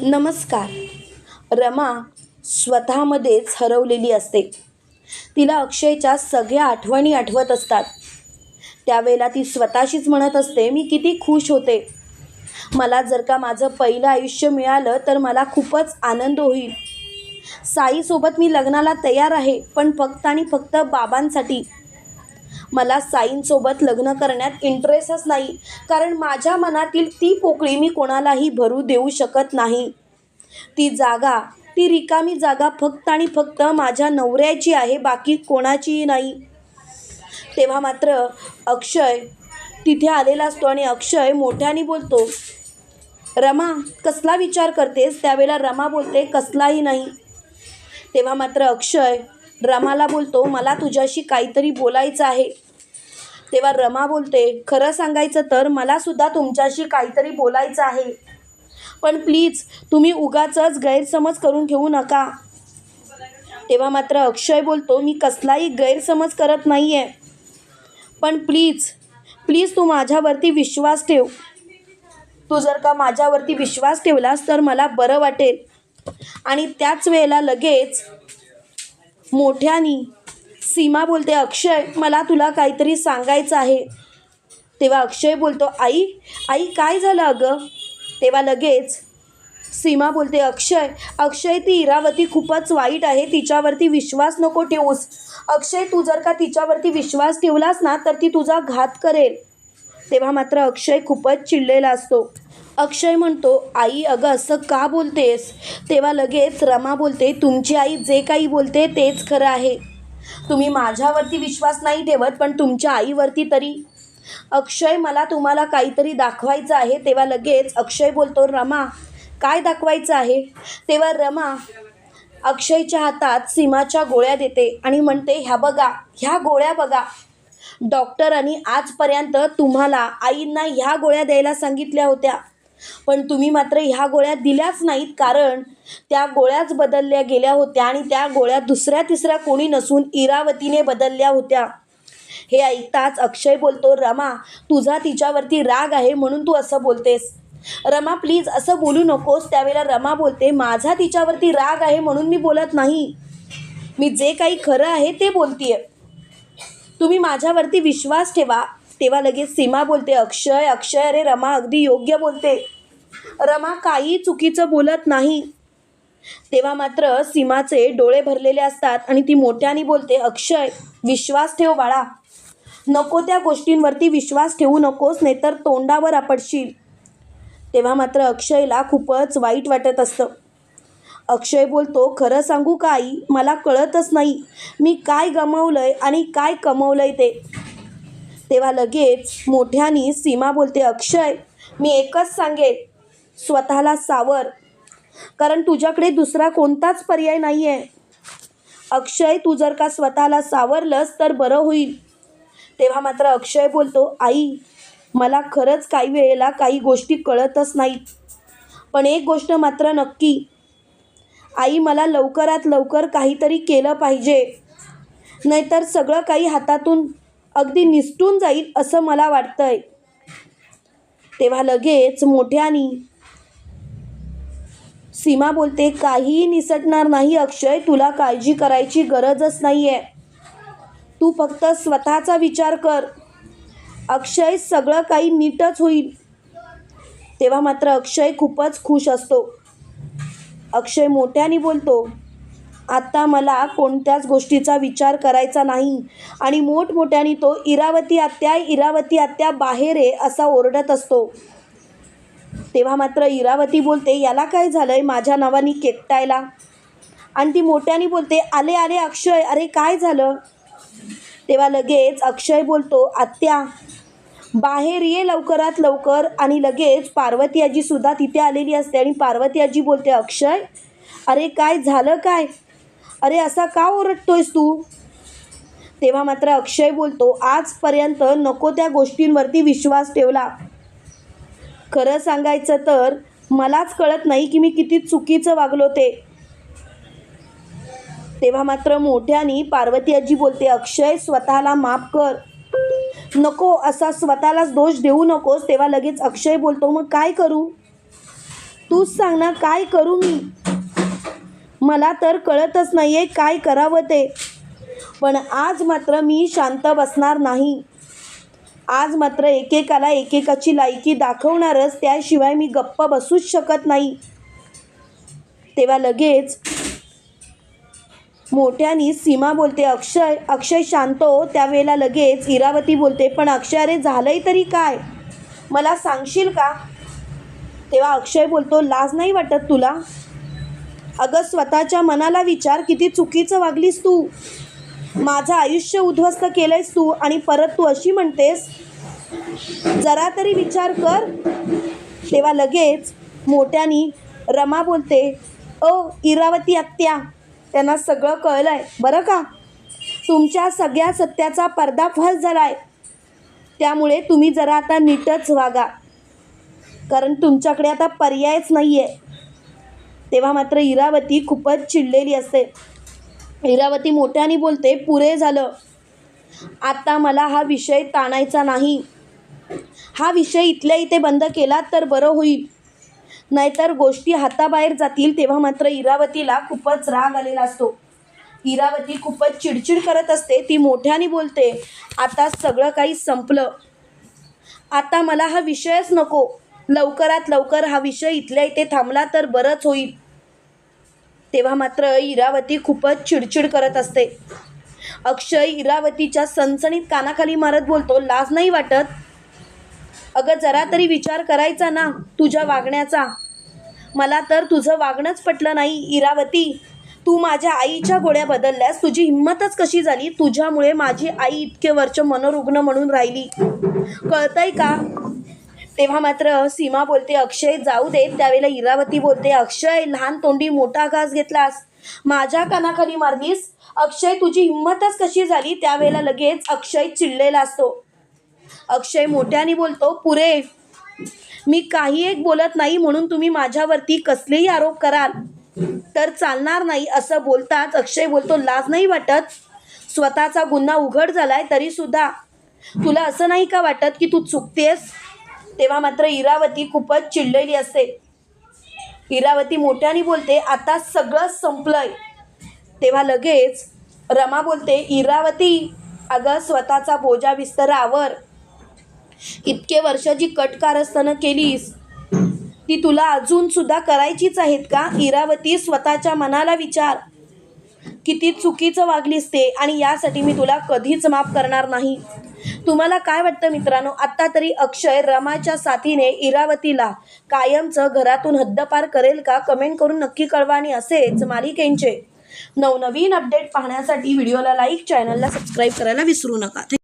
नमस्कार. रमा स्वतःमध्येच हरवलेली असते. तिला अक्षयच्या सगळ्या आठवणी आठवत असतात. त्यावेळेला ती स्वतःशीच म्हणत असते मी किती खुश होते. मला जर का माझं पहिलं आयुष्य मिळालं तर मला खूपच आनंद होईल. साईसोबत मी लग्नाला तयार आहे पण फक्त आणि फक्त बाबांसाठी. मला साईंसोबत लग्न करण्यात इंटरेस्टच नाही. कारण माझ्या मनातील ती पोकळी मी कोणालाही भरू देऊ शकत नाही. ती जागा ती रिकामी जागा फक्त आणि फक्त माझ्या नवऱ्याची आहे बाकी कोणाचीही नाही. तेव्हा मात्र अक्षय तिथे आलेला असतो आणि अक्षय मोठ्याने बोलतो रमा कसला विचार करतेस? त्यावेळेला रमा बोलते कसलाही नाही. तेव्हा मात्र अक्षय रमाला बोलतो मला तुझ्याशी काहीतरी बोलायचं आहे. तेव्हा रमा बोलते खरं सांगायचं तर मलासुद्धा तुमच्याशी काहीतरी बोलायचं आहे. पण प्लीज तुम्ही उगाचच गैरसमज करून घेऊ नका. तेव्हा मात्र अक्षय बोलतो मी कसलाही गैरसमज करत नाही आहे पण प्लीज प्लीज तू माझ्यावरती विश्वास ठेव. तू जर का माझ्यावरती विश्वास ठेवलास तर मला बरं वाटेल. आणि त्याच वेळेला लगेच मोठ्यानी सीमा बोलते अक्षय मला तुला काहीतरी सांगायचं आहे. तेव्हा अक्षय बोलतो आई आई काय झालं अगं? तेव्हा लगेच सीमा बोलते अक्षय अक्षय ती इरावती खूपच वाईट आहे तिच्यावरती विश्वास नको ठेवूस. अक्षय तू जर का तिच्यावरती विश्वास ठेवलास ना तर ती तुझा घात करेल. तेव्हा मात्र अक्षय खूपच चिडलेला असतो. अक्षय म्हणतो आई अगं असं का बोलतेस? तेव्हा लगेच रमा बोलते तुमची आई जे काही बोलते तेच खरं आहे. तुम्ही माझ्यावरती विश्वास नाही ठेवत पण तुमच्या आईवरती तरी. अक्षय मला तुम्हाला काहीतरी दाखवायचं आहे. तेव्हा लगेच अक्षय बोलतो रमा काय दाखवायचं आहे? तेव्हा रमा अक्षयच्या हातात सीमाच्या गोळ्या देते आणि म्हणते ह्या बघा ह्या गोळ्या बघा. डॉक्टरांनी आजपर्यंत तुम्हाला आईंना ह्या गोळ्या द्यायला सांगितल्या होत्या. पण तुम्ही मात्र ह्या गोळ्या दिल्याच नाहीत कारण त्या गोळ्याच बदलल्या गेल्या होत्या आणि त्या गोळ्या दुसऱ्या तिसऱ्या कोणी नसून इरावतीने बदलल्या होत्या. हे ऐकताच अक्षय बोलतो रमा तुझा तिच्यावरती राग आहे म्हणून तू असं बोलतेस. रमा प्लीज असं बोलू नकोस. त्यावेळेला रमा बोलते माझा तिच्यावरती राग आहे म्हणून मी बोलत नाही. मी जे काही खरं आहे ते बोलतीये. तुम्ही माझ्यावरती विश्वास ठेवा. तेव्हा लगेच सीमा बोलते अक्षय अक्षय अरे रमा अगदी योग्य बोलते. रमा काही चुकीचं बोलत नाही. तेव्हा मात्र सीमाचे डोळे भरलेले असतात आणि ती मोठ्याने बोलते अक्षय विश्वास ठेव बाळा. नको त्या गोष्टींवरती विश्वास ठेवू नकोस नाहीतर तोंडावर आपडशील तेव्हा मात्र अक्षयला खूपच वाईट वाटत असतं. अक्षय बोलतो खरं सांगू का आई? मला कळतच नाही. मी काय गमावलं आहे आणि काय कमवलंय आहे ते? तेव्हा लगेच मोठ्यानी सीमा बोलते अक्षय मी एकच सांगेन. स्वतःला सावर. कारण तुझ्याकडे दुसरा कोणताच पर्याय नाही आहे अक्षय तू जर का स्वतःला सावरलंस तर बरं होईल. तेव्हा मात्र अक्षय बोलतो आई मला खरंच काही वेळेला काही गोष्टी कळतच नाहीत. पण एक गोष्ट मात्र नक्की. आई मला लवकरात लवकर काहीतरी केलं पाहिजे. नाहीतर सगळं काही हातातून अगदी निसटून जाईल असं मला वाटतंय. तेव्हा लगेच मोठ्यानी सीमा बोलते काहीही निसटणार नाही अक्षय तुला काळजी करायची गरजच नाही आहे तू फक्त स्वतःचा विचार कर. अक्षय सगळं काही नीटच होईल. तेव्हा मात्र अक्षय खूपच खुश असतो. अक्षय मोठ्याने बोलतो आत्ता मला कोणत्याच गोष्टीचा विचार करायचा नाही. आणि मोठमोठ्याने तो इरावती आत्या इरावती आत्या बाहेर आहे असा ओरडत असतो. तेव्हा मात्र इरावती बोलते याला काय झालं आहे माझ्या नावाने केकटायला. आणि ती मोठ्याने बोलते आले आले अक्षय. अरे काय झालं? तेव्हा लगेच अक्षय बोलतो आत्या बाहेर ये लवकरात लवकर. आणि लगेच पार्वती आजीसुद्धा तिथे आलेली असते. आणि पार्वती आजी बोलते अक्षय अरे काय झालं काय? अरे असा का ओरडतोयस तू? तेव्हा मात्र अक्षय बोलतो आजपर्यंत नको त्या गोष्टींवरती विश्वास ठेवला. खरं सांगायचं तर मलाच कळत नाही की मी किती चुकीचं वागलो ते. तेव्हा मात्र मोठ्यानी पार्वती आजी बोलते अक्षय स्वतःला माफ कर. नको असा स्वतःलाच दोष देऊ नकोस तेव्हा लगेच अक्षय बोलतो मग काय करू? तूच सांग ना काय करू मी? मला तर कळतच नाही आहे काय करावं ते. पण आज मात्र मी शांत बसणार नाही. आज मात्र एकेकाला एकेकाची लायकी दाखवणारच त्याशिवाय मी गप्प बसूच शकत नाही. तेव्हा लगेच मोठ्यानी सीमा बोलते अक्षय अक्षय शांत हो, त्यावेळेला लगेच इरावती बोलते पण अक्षय अरे झालंय तरी काय? मला सांगशील का? तेव्हा अक्षय बोलतो लाज नाही वाटत तुला? अगं स्वतःच्या मनाला विचार किती चुकीचं वागलीस तू. माझं आयुष्य उद्ध्वस्त केलंयस तू आणि परत तू अशी म्हणतेस. जरा तरी विचार कर. तेव्हा लगेच मोठ्यानी रमा बोलते ओ इरावती आत्या त्यांना सगळं कळलं आहे बरं का? तुमच्या सगळ्या सत्याचा पर्दाफाश झाला आहे त्यामुळे तुम्ही जरा आता नीटच वागा. कारण तुमच्याकडे आता पर्यायच नाही आहे तेव्हा मात्र इरावती खूपच चिडलेली असते. इरावती मोठ्याने बोलते पुरे झालं. आता मला हा विषय ताणायचा नाही. हा विषय इथल्या इथे बंद केला तर बरं होईल. नाहीतर गोष्टी हाताबाहेर जातील तेव्हा मात्र इरावतीला खूपच राग आलेला असतो. इरावती खूपच चिडचिड करत असते ती मोठ्याने बोलते आता सगळं काही संपलं. आता मला हा विषयच नको. लवकरात लवकर हा विषय इथल्या इथे थांबला तर बरंच होईल. तेव्हा मात्र इरावती खूपच चिडचिड करत असते. अक्षय इरावतीच्या सणसणीत कानाखाली मारत बोलतो लाज नाही वाटत? अगं जरा तरी विचार करायचा ना तुझ्या वागण्याचा. मला तर तुझं वागणंच पटलं नाही इरावती. तू माझ्या आईच्या गोळ्या बदलल्यास तुझी हिंमतच कशी झाली? तुझ्यामुळे माझी आई इतके वर्ष मनोरुग्ण म्हणून राहिली. कळतंय का? तेव्हा मात्र सीमा बोलते अक्षय जाऊ दे. त्यावेळेला इरावती बोलते अक्षय लहान तोंडी मोठा घास घेतलास. माझ्या कानाखाली मारलीस? अक्षय तुझी हिंमतच कशी झाली? त्यावेळेला लगेच अक्षय चिडलेला असतो. अक्षय मोठ्याने बोलतो पुरे मी काही एक बोलत नाही म्हणून तुम्ही माझ्यावरती कसलेही आरोप कराल तर चालणार नाही असं बोलताच अक्षय बोलतो लाज नाही वाटत? स्वतःचा गुन्हा उघड झालाय तरी सुद्धा. तुला असं नाही का वाटत की तू चुकतेस? तेव्हा मात्र इरावती खूपच चिडलेली असते. इरावती मोठ्याने बोलते आता सगळं संपलंय. तेव्हा लगेच रमा बोलते इरावती अगं स्वतःचा बोजा विस्तरावर. इतके वर्षाची कटकारस्थानं केलीस ती तुला अजून सुद्धा करायचीच आहेत का? इरावती स्वतःच्या मनाला विचार. किती चुकीचं वागलीस ते आणि यासाठी मी तुला कधीच माफ करणार नाही. तुम्हाला काय वाटतं मित्रांनो? आत्ता तरी अक्षय रमाच्या साथीने इरावतीला कायमचं घरातून हद्दपार करेल का? कमेंट करून नक्की कळवा आणि असेच मालिकेंचे नवनवीन अपडेट पाहण्यासाठी व्हिडिओला लाईक चॅनलला सबस्क्राईब करायला विसरू नका.